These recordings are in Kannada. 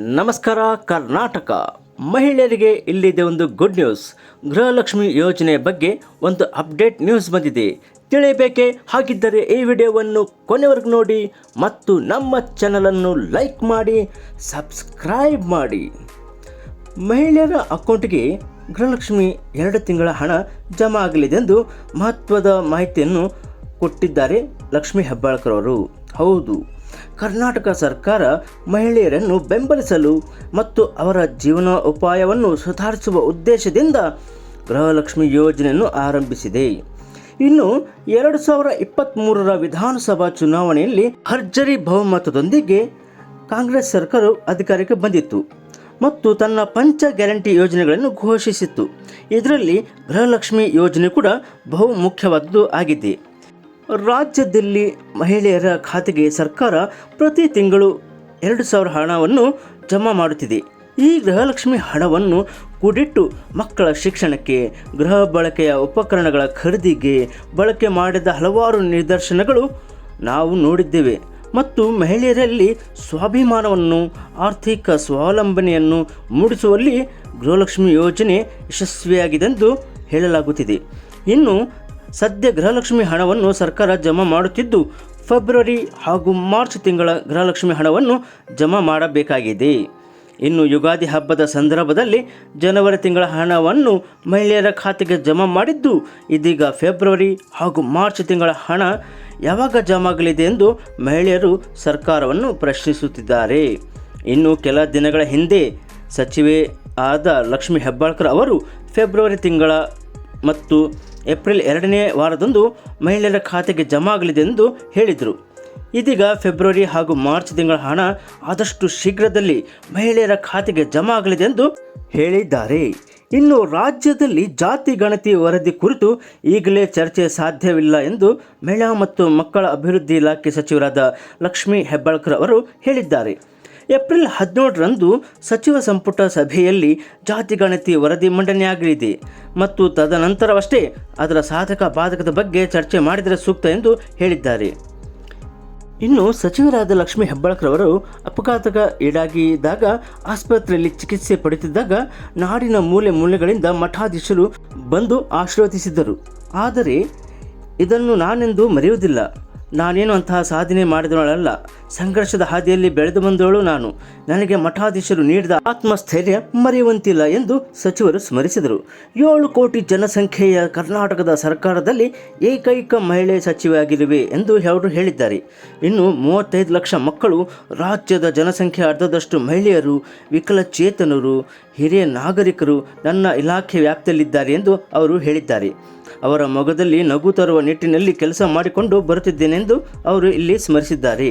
ನಮಸ್ಕಾರ, ಕರ್ನಾಟಕ. ಮಹಿಳೆಯರಿಗೆ ಇಲ್ಲಿದೆ ಒಂದು ಗುಡ್ ನ್ಯೂಸ್ ಗೃಹಲಕ್ಷ್ಮಿ ಯೋಜನೆ ಬಗ್ಗೆ ಒಂದು ಅಪ್ಡೇಟ್ ನ್ಯೂಸ್ ಬಂದಿದೆ. ತಿಳಿಯಬೇಕೆ? ಹಾಗಿದ್ದರೆ ಈ ವಿಡಿಯೋವನ್ನು ಕೊನೆವರೆಗೂ ನೋಡಿ ಮತ್ತು ನಮ್ಮ ಚಾನಲನ್ನು ಲೈಕ್ ಮಾಡಿ ಸಬ್ಸ್ಕ್ರೈಬ್ ಮಾಡಿ. ಮಹಿಳೆಯರ ಅಕೌಂಟ್ಗೆ ಗೃಹಲಕ್ಷ್ಮಿ ಎರಡು ತಿಂಗಳ ಹಣ ಜಮಾ ಆಗಲಿದೆ ಎಂದು ಮಹತ್ವದ ಮಾಹಿತಿಯನ್ನು ಕೊಟ್ಟಿದ್ದಾರೆ ಲಕ್ಷ್ಮೀ ಹೆಬ್ಬಾಳ್ಕರ್ ಅವರು. ಹೌದು. ಕರ್ನಾಟಕ ಸರ್ಕಾರ ಮಹಿಳೆಯರನ್ನು ಬೆಂಬಲಿಸಲು ಮತ್ತು ಅವರ ಜೀವನೋಪಾಯವನ್ನು ಸುಧಾರಿಸುವ ಉದ್ದೇಶದಿಂದ ಗೃಹಲಕ್ಷ್ಮಿ ಯೋಜನೆಯನ್ನು ಆರಂಭಿಸಿದೆ. ಇನ್ನು ಎರಡು ಸಾವಿರ ಇಪ್ಪತ್ತ್ಮೂರರ ವಿಧಾನಸಭಾ ಚುನಾವಣೆಯಲ್ಲಿ ಭರ್ಜರಿ ಬಹುಮತದೊಂದಿಗೆ ಕಾಂಗ್ರೆಸ್ ಸರ್ಕಾರ ಅಧಿಕಾರಕ್ಕೆ ಬಂದಿತ್ತು ಮತ್ತು ತನ್ನ ಪಂಚ ಗ್ಯಾರಂಟಿ ಯೋಜನೆಗಳನ್ನು ಘೋಷಿಸಿತ್ತು. ಇದರಲ್ಲಿ ಗೃಹಲಕ್ಷ್ಮಿ ಯೋಜನೆ ಕೂಡ ಬಹು ಮುಖ್ಯವಾದುದು ಆಗಿದೆ. ರಾಜ್ಯದಲ್ಲಿ ಮಹಿಳೆಯರ ಖಾತೆಗೆ ಸರ್ಕಾರ ಪ್ರತಿ ತಿಂಗಳು ಎರಡು ಸಾವಿರ ಹಣವನ್ನು ಜಮಾ ಮಾಡುತ್ತಿದೆ. ಈ ಗೃಹಲಕ್ಷ್ಮಿ ಹಣವನ್ನು ಕೂಡಿಟ್ಟು ಮಕ್ಕಳ ಶಿಕ್ಷಣಕ್ಕೆ, ಗೃಹ ಬಳಕೆಯ ಉಪಕರಣಗಳ ಖರೀದಿಗೆ ಬಳಕೆ ಮಾಡಿದ ಹಲವಾರು ನಿದರ್ಶನಗಳು ನಾವು ನೋಡಿದ್ದೇವೆ ಮತ್ತು ಮಹಿಳೆಯರಲ್ಲಿ ಸ್ವಾಭಿಮಾನವನ್ನು, ಆರ್ಥಿಕ ಸ್ವಾವಲಂಬನೆಯನ್ನು ಮೂಡಿಸುವಲ್ಲಿ ಗೃಹಲಕ್ಷ್ಮಿ ಯೋಜನೆ ಯಶಸ್ವಿಯಾಗಿದೆಂದು ಹೇಳಲಾಗುತ್ತಿದೆ. ಇನ್ನು ಸದ್ಯ ಗೃಹಲಕ್ಷ್ಮಿ ಹಣವನ್ನು ಸರ್ಕಾರ ಜಮಾ ಮಾಡುತ್ತಿದ್ದು, ಫೆಬ್ರವರಿ ಹಾಗೂ ಮಾರ್ಚ್ ತಿಂಗಳ ಗೃಹಲಕ್ಷ್ಮಿ ಹಣವನ್ನು ಜಮಾ ಮಾಡಬೇಕಾಗಿದೆ. ಇನ್ನು ಯುಗಾದಿ ಹಬ್ಬದ ಸಂದರ್ಭದಲ್ಲಿ ಜನವರಿ ತಿಂಗಳ ಹಣವನ್ನು ಮಹಿಳೆಯರ ಖಾತೆಗೆ ಜಮಾ ಮಾಡಿದ್ದು, ಇದೀಗ ಫೆಬ್ರವರಿ ಹಾಗೂ ಮಾರ್ಚ್ ತಿಂಗಳ ಹಣ ಯಾವಾಗ ಜಮಾ ಆಗಲಿದೆ ಎಂದು ಮಹಿಳೆಯರು ಸರ್ಕಾರವನ್ನು ಪ್ರಶ್ನಿಸುತ್ತಿದ್ದಾರೆ. ಇನ್ನು ಕೆಲ ದಿನಗಳ ಹಿಂದೆ ಸಚಿವೆ ಆದ ಲಕ್ಷ್ಮೀ ಹೆಬ್ಬಾಳ್ಕರ್ ಅವರು ಫೆಬ್ರವರಿ ತಿಂಗಳ ಮತ್ತು ಏಪ್ರಿಲ್ ಎರಡನೇ ವಾರದಂದು ಮಹಿಳೆಯರ ಖಾತೆಗೆ ಜಮಾ ಆಗಲಿದೆ ಎಂದು ಹೇಳಿದರು. ಇದೀಗ ಫೆಬ್ರವರಿ ಹಾಗೂ ಮಾರ್ಚ್ ತಿಂಗಳ ಹಣ ಆದಷ್ಟು ಶೀಘ್ರದಲ್ಲಿ ಮಹಿಳೆಯರ ಖಾತೆಗೆ ಜಮಾ ಆಗಲಿದೆ ಎಂದು ಹೇಳಿದ್ದಾರೆ. ಇನ್ನು ರಾಜ್ಯದಲ್ಲಿ ಜಾತಿ ಗಣತಿ ವರದಿ ಕುರಿತು ಈಗಲೇ ಚರ್ಚೆ ಸಾಧ್ಯವಿಲ್ಲ ಎಂದು ಮಹಿಳಾ ಮತ್ತು ಮಕ್ಕಳ ಅಭಿವೃದ್ಧಿ ಇಲಾಖೆ ಸಚಿವರಾದ ಲಕ್ಷ್ಮೀ ಹೆಬ್ಬಾಳ್ಕರ್ ಅವರು ಹೇಳಿದ್ದಾರೆ. ಏಪ್ರಿಲ್ ಹದಿನೇಳರಂದು ಸಚಿವ ಸಂಪುಟ ಸಭೆಯಲ್ಲಿ ಜಾತಿ ಗಣತಿ ವರದಿ ಮಂಡನೆಯಾಗಲಿದೆ. ಮತ್ತು ತದನಂತರವಷ್ಟೇ ಅದರ ಸಾಧಕ ಬಾಧಕದ ಬಗ್ಗೆ ಚರ್ಚೆ ಮಾಡಿದರೆ ಸೂಕ್ತ ಎಂದು ಹೇಳಿದ್ದಾರೆ. ಇನ್ನು ಸಚಿವರಾದ ಲಕ್ಷ್ಮೀ ಹೆಬ್ಬಾಳ್ಕರ್ ಅವರು ಅಪಘಾತಕ ಈಡಾಗಿದ್ದಾಗ ಆಸ್ಪತ್ರೆಯಲ್ಲಿ ಚಿಕಿತ್ಸೆ ಪಡೆಯುತ್ತಿದ್ದಾಗ ನಾಡಿನ ಮೂಲೆ ಮೂಲೆಗಳಿಂದ ಮಠಾಧೀಶರು ಬಂದು ಆಶೀರ್ವದಿಸಿದ್ದರು. ಆದರೆ ಇದನ್ನು ನಾನೆಂದು ಮರೆಯುವುದಿಲ್ಲ. ನಾನೇನು ಅಂತಹ ಸಾಧನೆ ಮಾಡಿದವಳಲ್ಲ. ಸಂಘರ್ಷದ ಹಾದಿಯಲ್ಲಿ ಬೆಳೆದು ಬಂದವಳು ನಾನು. ನನಗೆ ಮಠಾಧೀಶರು ನೀಡಿದ ಆತ್ಮಸ್ಥೈರ್ಯ ಮರೆಯುವಂತಿಲ್ಲ ಎಂದು ಸಚಿವರು ಸ್ಮರಿಸಿದರು. ಏಳು ಕೋಟಿ ಜನಸಂಖ್ಯೆಯ ಕರ್ನಾಟಕದ ಸರ್ಕಾರದಲ್ಲಿ ಏಕೈಕ ಮಹಿಳೆ ಸಚಿವೆಯಾಗಿರುವೆ ಎಂದು ಅವರು ಹೇಳಿದ್ದಾರೆ. ಇನ್ನು ಮೂವತ್ತೈದು ಲಕ್ಷ ಮಕ್ಕಳು, ರಾಜ್ಯದ ಜನಸಂಖ್ಯೆ ಅರ್ಧದಷ್ಟು ಮಹಿಳೆಯರು, ವಿಕಲಚೇತನರು, ಹಿರಿಯ ನಾಗರಿಕರು ನನ್ನ ಇಲಾಖೆ ವ್ಯಾಪ್ತಿಯಲ್ಲಿದ್ದಾರೆ ಎಂದು ಅವರು ಹೇಳಿದ್ದಾರೆ. ಅವರ ಮೊಗದಲ್ಲಿ ನಗು ತರುವ ನಿಟ್ಟಿನಲ್ಲಿ ಕೆಲಸ ಮಾಡಿಕೊಂಡು ಬರುತ್ತಿದ್ದೇನೆಂದು ಅವರು ಇಲ್ಲಿ ಸ್ಮರಿಸಿದ್ದಾರೆ.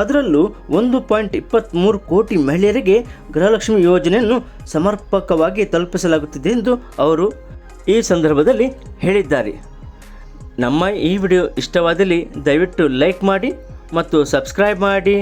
ಅದರಲ್ಲೂ ಒಂದು ಪಾಯಿಂಟ್ ಇಪ್ಪತ್ತ್ಮೂರು ಕೋಟಿ ಮಹಿಳೆಯರಿಗೆ ಗೃಹಲಕ್ಷ್ಮಿ ಯೋಜನೆಯನ್ನು ಸಮರ್ಪಕವಾಗಿ ತಲುಪಿಸಲಾಗುತ್ತಿದೆ ಎಂದು ಅವರು ಈ ಸಂದರ್ಭದಲ್ಲಿ ಹೇಳಿದ್ದಾರೆ. ನಮ್ಮ ಈ ವಿಡಿಯೋ ಇಷ್ಟವಾದಲ್ಲಿ ದಯವಿಟ್ಟು ಲೈಕ್ ಮಾಡಿ ಮತ್ತು ಸಬ್ಸ್ಕ್ರೈಬ್ ಮಾಡಿ.